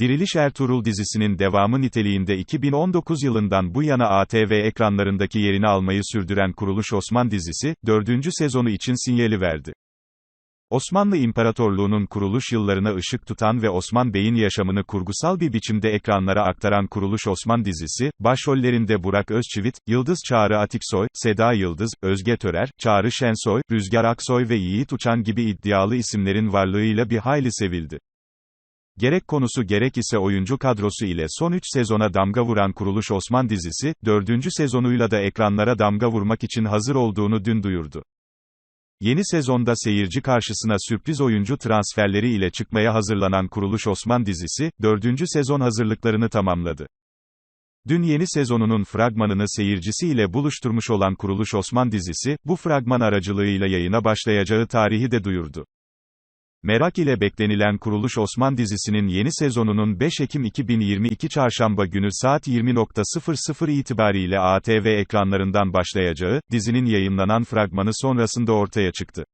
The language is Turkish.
Diriliş Ertuğrul dizisinin devamı niteliğinde 2019 yılından bu yana ATV ekranlarındaki yerini almayı sürdüren Kuruluş Osman dizisi, dördüncü sezonu için sinyali verdi. Osmanlı İmparatorluğu'nun kuruluş yıllarına ışık tutan ve Osman Bey'in yaşamını kurgusal bir biçimde ekranlara aktaran Kuruluş Osman dizisi, başrollerinde Burak Özçivit, Yıldız Çağrı Atiksoy, Seda Yıldız, Özge Törer, Çağrı Şensoy, Rüzgar Aksoy ve Yiğit Uçan gibi iddialı isimlerin varlığıyla bir hayli sevildi. Gerek konusu gerek ise oyuncu kadrosu ile son 3 sezona damga vuran Kuruluş Osman dizisi, 4. sezonuyla da ekranlara damga vurmak için hazır olduğunu dün duyurdu. Yeni sezonda seyirci karşısına sürpriz oyuncu transferleri ile çıkmaya hazırlanan Kuruluş Osman dizisi, 4. sezon hazırlıklarını tamamladı. Dün yeni sezonunun fragmanını seyircisiyle buluşturmuş olan Kuruluş Osman dizisi, bu fragman aracılığıyla yayına başlayacağı tarihi de duyurdu. Merak ile beklenilen Kuruluş Osman dizisinin yeni sezonunun 5 Ekim 2022 Çarşamba günü saat 20.00 itibariyle ATV ekranlarından başlayacağı, dizinin yayınlanan fragmanı sonrasında ortaya çıktı.